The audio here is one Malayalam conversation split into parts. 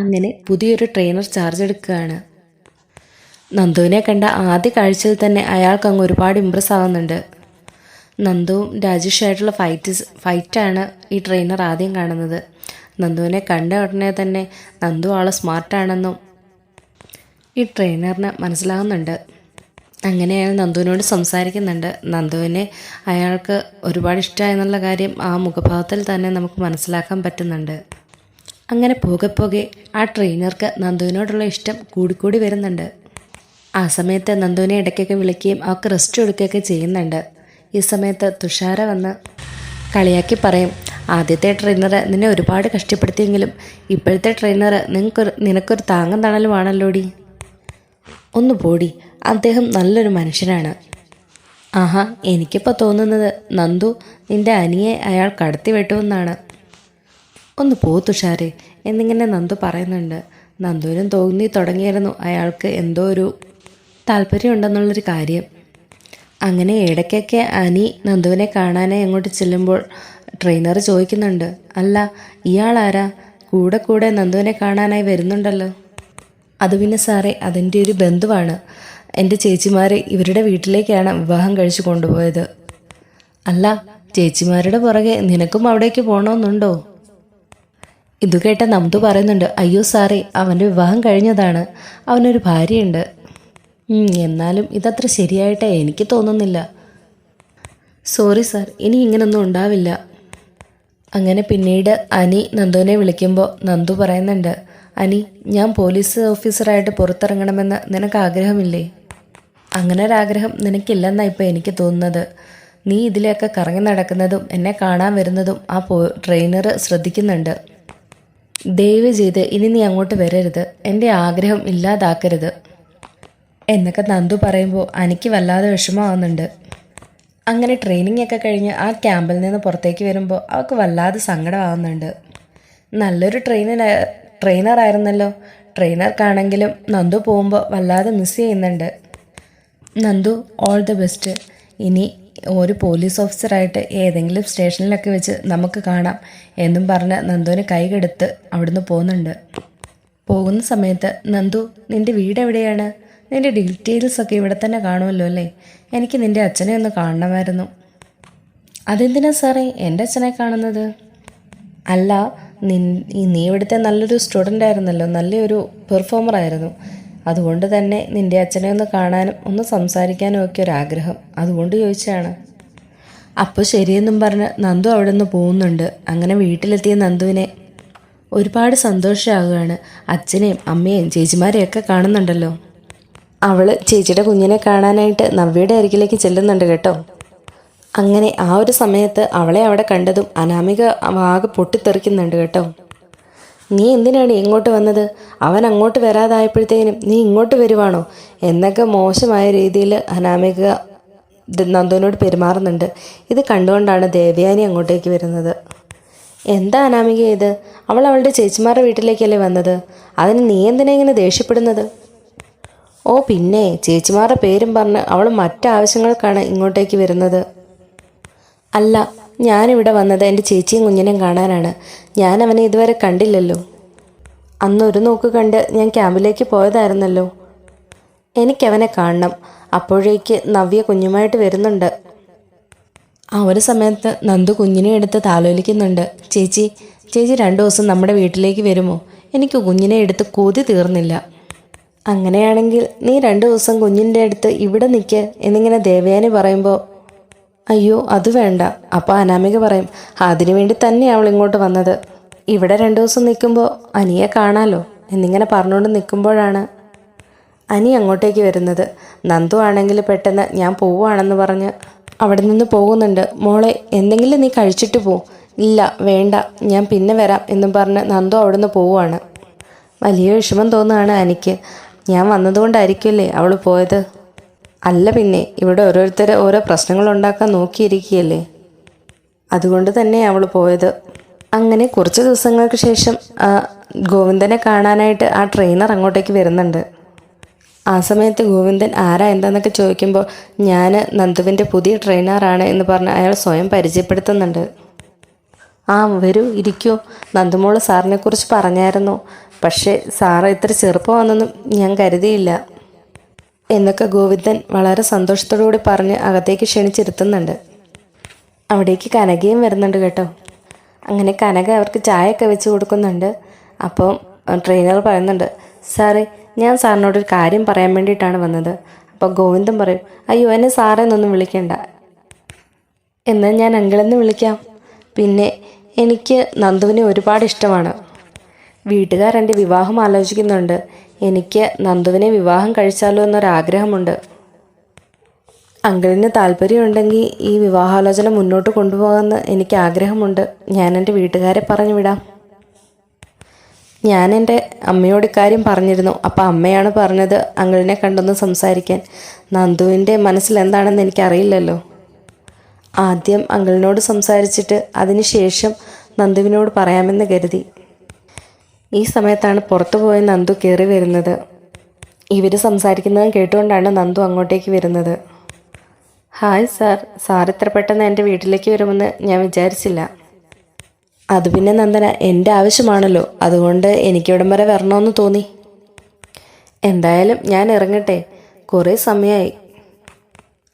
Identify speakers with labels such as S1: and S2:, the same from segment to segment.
S1: അങ്ങനെ പുതിയൊരു ട്രെയിനർ ചാർജ് എടുക്കുകയാണ്. നന്ദുവിനെ കണ്ട ആദ്യ കാഴ്ചയിൽ തന്നെ അയാൾക്ക് അങ്ങ് ഒരുപാട് ഇമ്പ്രസ് ആവുന്നുണ്ട്. നന്ദുവും രാജേഷുമായിട്ടുള്ള ഫൈറ്റ് ഫൈറ്റാണ് ഈ ട്രെയിനർ ആദ്യം കാണുന്നത്. നന്ദുവിനെ കണ്ട ഉടനെ തന്നെ നന്ദു ആളെ സ്മാർട്ടാണെന്നും ഈ ട്രെയിനറിന് മനസ്സിലാകുന്നുണ്ട് അങ്ങനെ അയാൾ നന്ദുവിനോട് സംസാരിക്കുന്നുണ്ട്. നന്ദുവിനെ അയാൾക്ക് ഒരുപാട് ഇഷ്ടമായെന്നുള്ള കാര്യം ആ മുഖഭാവത്തിൽ തന്നെ നമുക്ക് മനസ്സിലാക്കാൻ പറ്റുന്നുണ്ട്. അങ്ങനെ പോകെ പോകെ ആ ട്രെയിനർക്ക് നന്ദുവിനോടുള്ള ഇഷ്ടം കൂടിക്കൂടി വരുന്നുണ്ട്. ആ സമയത്ത് നന്ദുവിനെ ഇടയ്ക്കൊക്കെ വിളിക്കുകയും അവൾക്ക് റെസ്റ്റ് കൊടുക്കുകയൊക്കെ ചെയ്യുന്നുണ്ട്. ഈ സമയത്ത് തുഷാര വന്ന് കളിയാക്കി പറയും ആദ്യത്തെ ട്രെയിനർ നിന്നെ ഒരുപാട് കഷ്ടപ്പെടുത്തിയെങ്കിലും ഇപ്പോഴത്തെ ട്രെയിനർ നിനക്കൊരു നിനക്കൊരു താങ്ങും തണലുമാണല്ലോടി ഒന്ന് പോടി അദ്ദേഹം നല്ലൊരു മനുഷ്യനാണ്. ആഹാ എനിക്കിപ്പോൾ തോന്നുന്നത് നന്ദു നിന്റെ അനിയെ അയാൾ കടത്തി വെട്ടുമെന്നാണ്. ഒന്ന് പോ തുഷാരെ എന്നിങ്ങനെ നന്ദു പറയുന്നുണ്ട്. നന്ദുവിനും തോന്നി തുടങ്ങിയായിരുന്നു അയാൾക്ക് എന്തോ ഒരു താല്പര്യമുണ്ടെന്നുള്ളൊരു കാര്യം. അങ്ങനെ ഇടയ്ക്കൊക്കെ അനി നന്ദുവിനെ കാണാനായി അങ്ങോട്ട് ചെല്ലുമ്പോൾ ട്രെയിനർ ചോദിക്കുന്നുണ്ട്. അല്ല ഇയാളാരാ കൂടെ കൂടെ നന്ദുവിനെ കാണാനായി വരുന്നുണ്ടല്ലോ. അത് പിന്നെ സാറേ അതിന്റെ ഒരു ബന്ധുവാണ്. എന്റെ ചേച്ചിമാർ ഇവരുടെ വീട്ടിലേക്കാണ് വിവാഹം കഴിച്ചു കൊണ്ടുപോയത്. അല്ല ചേച്ചിമാരുടെ പുറകെ നിനക്കും അവിടേക്ക് പോകണമെന്നുണ്ടോ ഇത് കേട്ട നമ്തു പറയുന്നുണ്ട് അയ്യോ സാറേ അവന്റെ വിവാഹം കഴിഞ്ഞതാണ്. അവനൊരു ഭാര്യയുണ്ട്. എന്നാലും ഇതത്ര ശരിയായിട്ടേ എനിക്ക് തോന്നുന്നില്ല. സോറി സാർ ഇനി ഇങ്ങനൊന്നും ഉണ്ടാവില്ല. അങ്ങനെ പിന്നീട് അനി നന്ദുവിനെ വിളിക്കുമ്പോൾ നന്ദു പറയുന്നുണ്ട് അനി ഞാൻ പോലീസ് ഓഫീസറായിട്ട് പുറത്തിറങ്ങണമെന്ന് നിനക്ക് ആഗ്രഹമില്ലേ? അങ്ങനെ ഒരാഗ്രഹം നിനക്കില്ലെന്നാണ് ഇപ്പോൾ എനിക്ക് തോന്നുന്നത്. നീ ഇതിലെയൊക്കെ കറങ്ങി നടക്കുന്നതും എന്നെ കാണാൻ വരുന്നതും ആ പോ ട്രെയിനർ ശ്രദ്ധിക്കുന്നുണ്ട്. ദയവ് ചെയ്ത് ഇനി നീ അങ്ങോട്ട് വരരുത്. എന്റെ ആഗ്രഹം ഇല്ലാതാക്കരുത്. എന്നൊക്കെ നന്ദു പറയുമ്പോൾ എനിക്ക് വല്ലാതെ വിഷമമാവുന്നുണ്ട്. അങ്ങനെ ട്രെയിനിങ് ഒക്കെ കഴിഞ്ഞ് ആ ക്യാമ്പിൽ നിന്ന് പുറത്തേക്ക് വരുമ്പോൾ അവൾക്ക് വല്ലാതെ സങ്കടമാവുന്നുണ്ട്. നല്ലൊരു ട്രെയിനർ ആയിരുന്നല്ലോ. ട്രെയിനർക്കാണെങ്കിലും നന്ദു പോകുമ്പോൾ വല്ലാതെ മിസ് ചെയ്യുന്നുണ്ട്. നന്ദു ഓൾ ദി ബെസ്റ്റ് ഇനി ഒരു പോലീസ് ഓഫീസറായിട്ട് ഏതെങ്കിലും സ്റ്റേഷനിലൊക്കെ വെച്ച് നമുക്ക് കാണാം എന്നും പറഞ്ഞ് നന്ദുവിന് കൈകെടുത്ത് അവിടുന്ന് പോകുന്നുണ്ട് പോകുന്ന സമയത്ത് നന്ദു നിന്റെ വീട് എവിടെയാണ്? നിന്റെ ഡീറ്റെയിൽസൊക്കെ ഇവിടെ തന്നെ കാണുമല്ലോ അല്ലേ? എനിക്ക് നിന്റെ അച്ഛനെ ഒന്ന് കാണണമായിരുന്നു. അതെന്തിനാ സാറേ? എന്റെ അച്ഛനെ കാണുന്നത്? അല്ല നീ ഇവിടുത്തെ നല്ലൊരു സ്റ്റുഡന്റ് ആയിരുന്നല്ലോ നല്ലൊരു പെർഫോമർ ആയിരുന്നു. അതുകൊണ്ട് തന്നെ നിന്റെ അച്ഛനെ ഒന്ന് കാണാനും ഒന്ന് സംസാരിക്കാനും ഒക്കെ ഒരു ആഗ്രഹം അതുകൊണ്ട് ചോദിച്ചാണ് അപ്പോൾ ശരിയെന്നും പറഞ്ഞ് നന്ദു അവിടെ നിന്ന് പോകുന്നുണ്ട്. അങ്ങനെ വീട്ടിലെത്തിയ നന്ദുവിനെ ഒരുപാട് സന്തോഷമാകുകയാണ് അച്ഛനെയും അമ്മയെയും ചേച്ചിമാരെയൊക്കെ കാണുന്നുണ്ടല്ലോ. അവൾ ചേച്ചിയുടെ കുഞ്ഞിനെ കാണാനായിട്ട് നവ്യയുടെ അരികിലേക്ക് ചെല്ലുന്നുണ്ട് കേട്ടോ. അങ്ങനെ ആ ഒരു സമയത്ത് അവളെ അവിടെ കണ്ടതും അനാമിക ആകെ പൊട്ടിത്തെറിക്കുന്നുണ്ട് കേട്ടോ. നീ എന്തിനാണ് ഇങ്ങോട്ട് വന്നത്? അവൻ അങ്ങോട്ട് വരാതായപ്പോഴത്തേനും നീ ഇങ്ങോട്ട് വരുവാണോ? എന്നൊക്കെ മോശമായ രീതിയിൽ അനാമിക നന്ദുവിനോട് പെരുമാറുന്നുണ്ട്. ഇത് കണ്ടുകൊണ്ടാണ് ദേവയാനി അങ്ങോട്ടേക്ക് വരുന്നത്. എന്താ അനാമിക ഇത്? അവൾ അവളുടെ ചേച്ചിമാരുടെ വീട്ടിലേക്കല്ലേ വന്നത്? അതിന് നീ എന്തിനാ ഇങ്ങനെ ദേഷ്യപ്പെടുന്നത്? ഓ പിന്നെ ചേച്ചിമാരുടെ പേരും പറഞ്ഞ് അവൾ മറ്റാവശ്യങ്ങൾക്കാണ് ഇങ്ങോട്ടേക്ക് വരുന്നത്. അല്ല ഞാനിവിടെ വന്നത് എന്റെ ചേച്ചിയും കുഞ്ഞിനെയും കാണാനാണ്. ഞാൻ അവനെ ഇതുവരെ കണ്ടില്ലല്ലോ. അന്ന് ഒരു നോക്ക് കണ്ട് ഞാൻ ക്യാമ്പിലേക്ക് പോയതായിരുന്നല്ലോ. എനിക്കവനെ കാണണം. അപ്പോഴേക്ക് നവ്യ കുഞ്ഞുമായിട്ട് വരുന്നുണ്ട്. ആ ഒരു സമയത്ത് നന്ദു കുഞ്ഞിനെ എടുത്ത് താലോലിക്കുന്നുണ്ട്. ചേച്ചി ചേച്ചി രണ്ടു ദിവസം നമ്മുടെ വീട്ടിലേക്ക് വരുമോ? എനിക്ക് കുഞ്ഞിനെ എടുത്ത് കൊതി തീർന്നില്ല. അങ്ങനെയാണെങ്കിൽ നീ രണ്ടു ദിവസം കുഞ്ഞിന്റെ അടുത്ത് ഇവിടെ നിൽക്ക് എന്നിങ്ങനെ ദേവയാനി പറയുമ്പോൾ അയ്യോ അത് വേണ്ട. അപ്പോൾ അനാമിക പറയും അതിനു വേണ്ടി തന്നെ അവൾ ഇങ്ങോട്ട് വന്നത്. ഇവിടെ രണ്ടു ദിവസം നിൽക്കുമ്പോൾ അനിയെ കാണാലോ? എന്നിങ്ങനെ പറഞ്ഞുകൊണ്ട് നിൽക്കുമ്പോഴാണ് അനി അങ്ങോട്ടേക്ക് വരുന്നത്. നന്ദു ആണെങ്കിൽ പെട്ടെന്ന് ഞാൻ പോവുകയാണെന്ന് പറഞ്ഞ് അവിടെ നിന്ന് പോകുന്നുണ്ട്. മോളെ എന്തെങ്കിലും നീ കഴിച്ചിട്ട് പോ. ഇല്ല വേണ്ട. ഞാൻ പിന്നെ വരാം എന്നും പറഞ്ഞ് നന്ദു അവിടുന്ന് പോവുകയാണ്. വലിയ വിഷമം തോന്നുകയാണ് അനിക്ക്. ഞാൻ വന്നതുകൊണ്ടായിരിക്കുമല്ലേ അവൾ പോയത്? അല്ല പിന്നെ ഇവിടെ ഓരോരുത്തർ ഓരോ പ്രശ്നങ്ങൾ ഉണ്ടാക്കാൻ നോക്കിയിരിക്കുകയല്ലേ? അതുകൊണ്ട് തന്നെ അവൾ പോയത്. അങ്ങനെ കുറച്ച് ദിവസങ്ങൾക്ക് ശേഷം ഗോവിന്ദനെ കാണാനായിട്ട് ആ ട്രെയിനർ അങ്ങോട്ടേക്ക് വരുന്നുണ്ട്. ആ സമയത്ത് ഗോവിന്ദൻ ആരാ എന്താന്നൊക്കെ ചോദിക്കുമ്പോൾ ഞാൻ നന്ദുവിന്റെ പുതിയ ട്രെയിനറാണ് എന്ന് പറഞ്ഞ് അയാൾ സ്വയം പരിചയപ്പെടുത്തുന്നുണ്ട്. ആ വരൂ ഇരിക്കൂ. നന്ദുമോൾ സാറിനെക്കുറിച്ച് പറഞ്ഞായിരുന്നു. പക്ഷേ സാറ് ഇത്ര ചെറുപ്പമാണെന്നൊന്നും ഞാൻ കരുതിയില്ല. എന്നൊക്കെ ഗോവിന്ദൻ വളരെ സന്തോഷത്തോടുകൂടി പറഞ്ഞ് അകത്തേക്ക് ക്ഷണിച്ചിരുത്തുന്നുണ്ട്. അവിടേക്ക് കനകയും വരുന്നുണ്ട് കേട്ടോ. അങ്ങനെ കനക അവർക്ക് ചായയൊക്കെ വെച്ച് കൊടുക്കുന്നുണ്ട്. അപ്പം ട്രെയിനർ പറയുന്നുണ്ട് സാറേ ഞാൻ സാറിനോടൊരു കാര്യം പറയാൻ വേണ്ടിയിട്ടാണ് വന്നത്. അപ്പോൾ ഗോവിന്ദൻ പറയും അയ്യോ എന്നെ സാറേ എന്നൊന്നും വിളിക്കണ്ട. എന്നാൽ ഞാൻ അങ്കിളെന്ന് വിളിക്കാം. പിന്നെ എനിക്ക് നന്ദുവിനെ ഒരുപാട് ഇഷ്ടമാണ്. വീട്ടുകാർ എന്റെ വിവാഹം ആലോചിക്കുന്നുണ്ട്. എനിക്ക് നന്ദുവിനെ വിവാഹം കഴിച്ചാലോ എന്നൊരാഗ്രഹമുണ്ട്. അങ്കിളിന് താല്പര്യമുണ്ടെങ്കിൽ ഈ വിവാഹാലോചന മുന്നോട്ട് കൊണ്ടുപോകാമെന്ന് എനിക്ക് ആഗ്രഹമുണ്ട്. ഞാൻ എന്റെ വീട്ടുകാരെ പറഞ്ഞു വിടാം ഞാൻ എന്റെ അമ്മയോട് ഇക്കാര്യം പറഞ്ഞിരുന്നു. അപ്പോൾ അമ്മയാണ് പറഞ്ഞത് അങ്കിളിനെ കണ്ടൊന്ന് സംസാരിക്കാൻ. നന്ദുവിന്റെ മനസ്സിൽ എന്താണെന്ന് എനിക്കറിയില്ലല്ലോ. ആദ്യം അങ്കിളിനോട് സംസാരിച്ചിട്ട് അതിനുശേഷം നന്ദുവിനോട് പറയാമെന്ന് കരുതി. ഈ സമയത്താണ് പുറത്തു പോയ നന്ദു കയറി വരുന്നത്. ഇവർ സംസാരിക്കുന്നത് കേട്ടുകൊണ്ടാണ് നന്ദു അങ്ങോട്ടേക്ക് വരുന്നത്. Hi sir. സാർ ഇത്ര പെട്ടെന്ന് എന്റെ വീട്ടിലേക്ക് വരുമെന്ന് ഞാൻ വിചാരിച്ചില്ല. അത് പിന്നെ നന്ദന എന്റെ ആവശ്യമാണല്ലോ. അതുകൊണ്ട് എനിക്ക് എനിക്കിവിടം വരെ വരണമെന്ന് തോന്നി. എന്തായാലും ഞാൻ ഇറങ്ങട്ടെ. കുറേ സമയമായി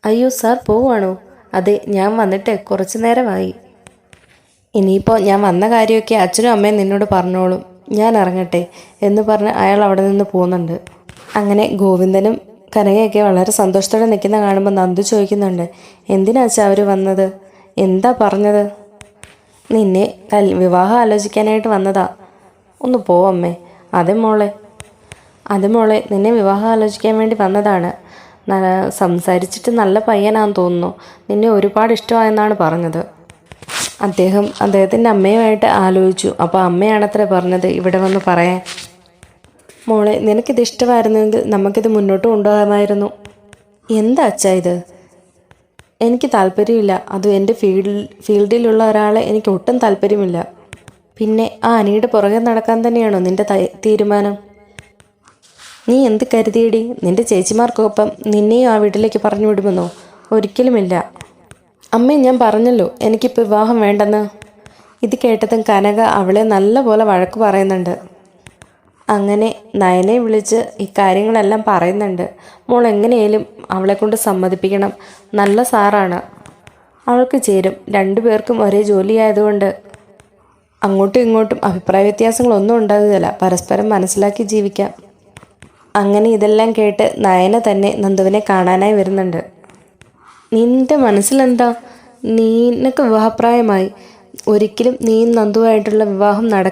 S1: അയ്യോ സാർ പോവാണോ അതെ ഞാൻ വന്നിട്ട് കുറച്ച് നേരമായി. ഇനിയിപ്പോൾ ഞാൻ വന്ന കാര്യമൊക്കെ അച്ഛനും അമ്മയും നിന്നോട് പറഞ്ഞോളും. ഞാൻ ഇറങ്ങട്ടെ എന്ന് പറഞ്ഞ് അയാൾ അവിടെ നിന്ന് പോകുന്നുണ്ട്. അങ്ങനെ ഗോവിന്ദനും കനകയൊക്കെ വളരെ സന്തോഷത്തോടെ നിൽക്കുന്ന കാണുമ്പോൾ നന്ദു ചോദിക്കുന്നുണ്ട് എന്തിനാച്ചാ അവർ വന്നത്? എന്താ പറഞ്ഞത്? നിന്നെ കൽ വിവാഹം ആലോചിക്കാനായിട്ട് വന്നതാ. ഒന്ന് പോവമ്മേ അതെ മോളെ. അതെ മോളെ നിന്നെ വിവാഹം ആലോചിക്കാൻ വേണ്ടി വന്നതാണ്. സംസാരിച്ചിട്ട് നല്ല പയ്യനാന്ന് തോന്നുന്നു. നിന്നെ ഒരുപാട് ഇഷ്ടമായെന്നാണ് പറഞ്ഞത്. അദ്ദേഹം അദ്ദേഹത്തിന്റെ അമ്മയുമായിട്ട് ആലോചിച്ചു. അപ്പോൾ അമ്മയാണത്രേ പറഞ്ഞത്? ഇവിടെ വന്ന് പറയാൻ. മോളെ നിനക്കിത് ഇഷ്ടമായിരുന്നെങ്കിൽ നമുക്കിത് മുന്നോട്ട് കൊണ്ടുപോകാമായിരുന്നു. എന്താ അച്ഛാ ഇത്? എനിക്ക് താല്പര്യമില്ല. അതും എന്റെ ഫീൽഡിൽ ഫീൽഡിലുള്ള ഒരാളെ എനിക്ക് ഒട്ടും താല്പര്യമില്ല. പിന്നെ ആ അനിയുടെ പുറകെ നടക്കാൻ തന്നെയാണോ നിന്റെ തീരുമാനം? നീ എന്ത് കരുതിയടി? നിന്റെ ചേച്ചിമാർക്കൊപ്പം നിന്നെയും ആ വീട്ടിലേക്ക് പറഞ്ഞു വിടുമെന്നോ? ഒരിക്കലുമില്ല. അമ്മേ ഞാൻ പറഞ്ഞല്ലോ എനിക്കിപ്പോൾ വിവാഹം വേണ്ടെന്ന്. ഇത് കേട്ടതും കനക അവളെ നല്ലപോലെ വഴക്ക് പറയുന്നുണ്ട്. അങ്ങനെ നയനെ വിളിച്ച് ഇക്കാര്യങ്ങളെല്ലാം പറയുന്നുണ്ട്. മോൾ എങ്ങനെയാലും അവളെ കൊണ്ട് സമ്മതിപ്പിക്കണം. നല്ല സാറാണ്. അവൾക്ക് ചേരും. രണ്ടു പേർക്കും ഒരേ ജോലിയായതുകൊണ്ട് അങ്ങോട്ടും ഇങ്ങോട്ടും അഭിപ്രായ വ്യത്യാസങ്ങളൊന്നും ഉണ്ടാകുകയില്ല. പരസ്പരം മനസ്സിലാക്കി ജീവിക്കാം. അങ്ങനെ ഇതെല്ലാം കേട്ട് നയന തന്നെ നന്ദുവിനെ കാണാനായി വരുന്നുണ്ട്. നിന്റെ മനസ്സിലെന്താ? നിനക്ക് വിവാഹപ്രായമായി. ഒരിക്കലും നീ നന്ദുവായിട്ടുള്ള വിവാഹം നട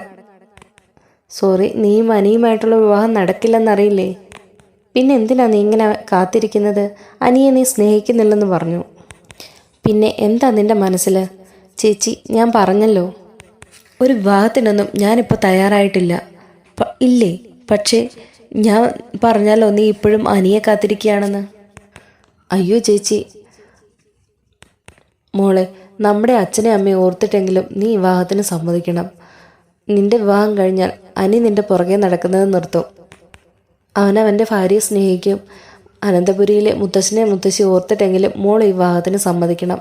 S1: സോറി നീയും അനിയുമായിട്ടുള്ള വിവാഹം നടക്കില്ലെന്നറിയില്ലേ? പിന്നെ എന്തിനാ നീ ഇങ്ങനെ കാത്തിരിക്കുന്നത്? അനിയെ നീ സ്നേഹിക്കുന്നില്ലെന്ന് പറഞ്ഞു. പിന്നെ എന്താ നിന്റെ മനസ്സിൽ ചേച്ചി ഞാൻ പറഞ്ഞല്ലോ. ഒരു വിവാഹത്തിനൊന്നും ഞാനിപ്പോൾ തയ്യാറായിട്ടില്ല. ഇല്ലേ? പക്ഷേ ഞാൻ പറഞ്ഞാലോ നീ ഇപ്പോഴും അനിയെ കാത്തിരിക്കുകയാണെന്ന്? അയ്യോ ചേച്ചി മോളെ നമ്മുടെ അച്ഛനെ അമ്മയെ ഓർത്തിട്ടെങ്കിലും നീ വിവാഹത്തിന് സമ്മതിക്കണം. നിന്റെ വിവാഹം കഴിഞ്ഞാൽ അനി നിന്റെ പുറകെ നടക്കുന്നത് നിർത്തും. അവനവന്റെ ഭാര്യയെ സ്നേഹിക്കും. അനന്തപുരിയിലെ മുത്തശ്ശനെ മുത്തശ്ശി ഓർത്തിട്ടെങ്കിലും മോൾ ഈ വിവാഹത്തിന് സമ്മതിക്കണം.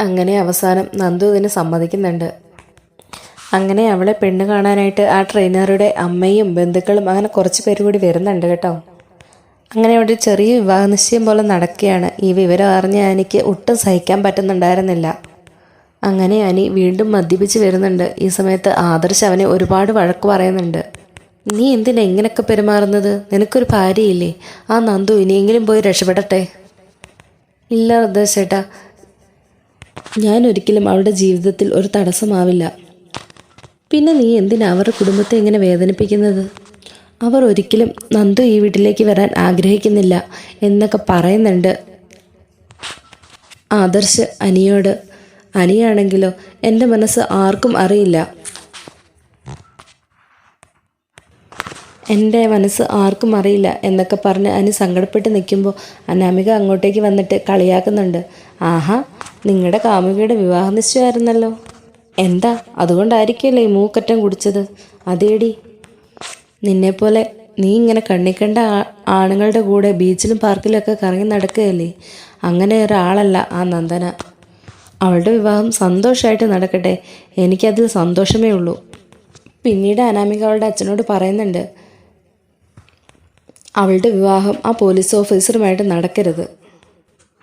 S1: അങ്ങനെ അവസാനം നന്ദു ഇതിന് സമ്മതിക്കുന്നുണ്ട്. അങ്ങനെ അവളെ പെണ്ണ് കാണാനായിട്ട് ആ ട്രെയിനറുടെ അമ്മയും ബന്ധുക്കളും അങ്ങനെ കുറച്ച് പേര് കൂടി വരുന്നുണ്ട് കേട്ടോ. അങ്ങനെ ഒരു ചെറിയ വിവാഹ നിശ്ചയം പോലെ നടക്കുകയാണ്. ഈ വിവരം അറിഞ്ഞ എനിക്ക് ഒട്ടും സഹിക്കാൻ പറ്റുന്നുണ്ടായിരുന്നില്ല. അങ്ങനെ അനി വീണ്ടും മദ്യപിച്ച് വരുന്നുണ്ട്. ഈ സമയത്ത് ആദർശ് അവനെ ഒരുപാട് വഴക്ക് പറയുന്നുണ്ട്. നീ എന്തിനാ എങ്ങനെയൊക്കെ പെരുമാറുന്നത്? നിനക്കൊരു ഭാര്യയില്ലേ? ആ നന്ദു ഇനിയെങ്കിലും പോയി രക്ഷപ്പെടട്ടെ. ഇല്ല റദ്ദ ചേട്ടാ ഞാൻ ഒരിക്കലും അവളുടെ ജീവിതത്തിൽ ഒരു തടസ്സമാവില്ല. പിന്നെ നീ എന്തിനാ അവരുടെ കുടുംബത്തെ ഇങ്ങനെ വേദനിപ്പിക്കുന്നത്? അവർ ഒരിക്കലും നന്ദു ഈ വീട്ടിലേക്ക് വരാൻ ആഗ്രഹിക്കുന്നില്ല എന്നൊക്കെ പറയുന്നുണ്ട്. ആദർശ് അനിയോട് അനിയാണെങ്കിലോ? എന്റെ മനസ്സ് ആർക്കും അറിയില്ല. എന്റെ മനസ്സ് ആർക്കും അറിയില്ല എന്നൊക്കെ പറഞ്ഞ് അനി സങ്കടപ്പെട്ട് നിൽക്കുമ്പോൾ അനാമിക അങ്ങോട്ടേക്ക് വന്നിട്ട് കളിയാക്കുന്നുണ്ട്. ആഹാ നിങ്ങളുടെ കാമുകിയുടെ വിവാഹ നിശ്ചയമായിരുന്നല്ലോ. എന്താ? അതുകൊണ്ടായിരിക്കുമല്ലേ ഈ മൂക്കറ്റം കുടിച്ചത്? അതേടി നിന്നെപ്പോലെ നീ ഇങ്ങനെ കണ്ണിക്കണ്ട ആണുങ്ങളുടെ കൂടെ ബീച്ചിലും പാർക്കിലൊക്കെ കറങ്ങി നടക്കുകയല്ലേ? അങ്ങനെ ഒരാളല്ല ആ നന്ദന. അവളുടെ വിവാഹം സന്തോഷമായിട്ട് നടക്കട്ടെ. എനിക്കതിൽ സന്തോഷമേ ഉള്ളൂ. പിന്നീട് അനാമിക അവളുടെ അച്ഛനോട് പറയുന്നുണ്ട് അവളുടെ വിവാഹം ആ പോലീസ് ഓഫീസറുമായിട്ട് നടക്കരുത്.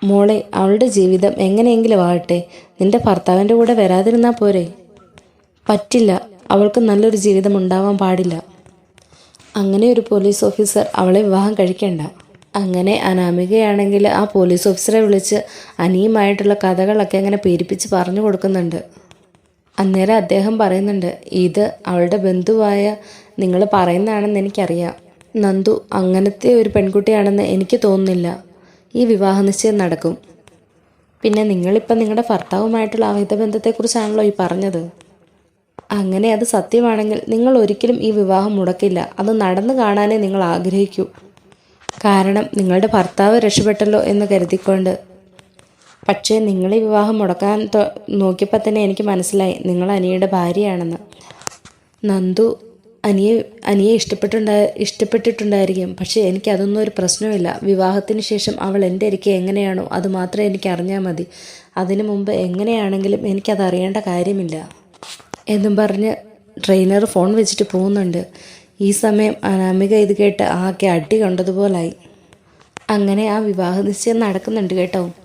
S1: മോളെ അവളുടെ ജീവിതം എങ്ങനെയെങ്കിലും ആകട്ടെ. നിന്റെ ഭർത്താവിന്റെ കൂടെ വരാതിരുന്നാൽ പോരെ? പറ്റില്ല. അവൾക്ക് നല്ലൊരു ജീവിതം ഉണ്ടാവാൻ പാടില്ല. അങ്ങനെ ഒരു പോലീസ് ഓഫീസർ അവളെ വിവാഹം കഴിക്കണ്ട. അങ്ങനെ അനാമികയാണെങ്കിൽ ആ പോലീസ് ഓഫീസറെ വിളിച്ച് അനിയുമായിട്ടുള്ള കഥകളൊക്കെ അങ്ങനെ പേരിപ്പിച്ച് പറഞ്ഞു കൊടുക്കുന്നുണ്ട്. അന്നേരം അദ്ദേഹം പറയുന്നുണ്ട് ഇത് അവളുടെ ബന്ധുവായ നിങ്ങൾ പറയുന്നതാണെന്ന് എനിക്കറിയാം. നന്ദു അങ്ങനത്തെ ഒരു പെൺകുട്ടിയാണെന്ന് എനിക്ക് തോന്നുന്നില്ല. ഈ വിവാഹ നിശ്ചയം നടക്കും. പിന്നെ നിങ്ങളിപ്പം നിങ്ങളുടെ ഭർത്താവുമായിട്ടുള്ള അവിധ ബന്ധത്തെക്കുറിച്ചാണല്ലോ ഈ പറഞ്ഞത്. അങ്ങനെ അത് സത്യമാണെങ്കിൽ നിങ്ങൾ ഒരിക്കലും ഈ വിവാഹം മുടക്കില്ല. അത് നടന്നു കാണാനേ നിങ്ങൾ ആഗ്രഹിക്കൂ. കാരണം നിങ്ങളുടെ ഭർത്താവ് രക്ഷപ്പെട്ടല്ലോ എന്ന് കരുതിക്കൊണ്ട്. പക്ഷേ നിങ്ങൾ ഈ വിവാഹം മുടക്കാൻ നോക്കിയപ്പോൾ തന്നെ എനിക്ക് മനസ്സിലായി. നിങ്ങൾ അനിയുടെ ഭാര്യയാണെന്ന്. നന്ദു അനിയെ അനിയെ ഇഷ്ടപ്പെട്ടുണ്ടായി ഇഷ്ടപ്പെട്ടിട്ടുണ്ടായിരിക്കും. പക്ഷേ എനിക്ക് അതൊന്നും ഒരു പ്രശ്നമില്ല വിവാഹത്തിന് ശേഷം അവൾ എന്റെ ഇരിക്കെ എങ്ങനെയാണോ അത് മാത്രമേ എനിക്ക് അറിഞ്ഞാൽ മതി. അതിനു മുമ്പ് എങ്ങനെയാണെങ്കിലും എനിക്കത് അറിയേണ്ട കാര്യമില്ല. എന്നും പറഞ്ഞ് ട്രെയിനർ ഫോൺ വെച്ചിട്ട് പോകുന്നുണ്ട്. ഈ സമയം അനാമിക ഇത് കേട്ട് ആകെ അടി കണ്ടതുപോലായി. അങ്ങനെ ആ വിവാഹ നിശ്ചയം നടക്കുന്നുണ്ട് കേട്ടോ.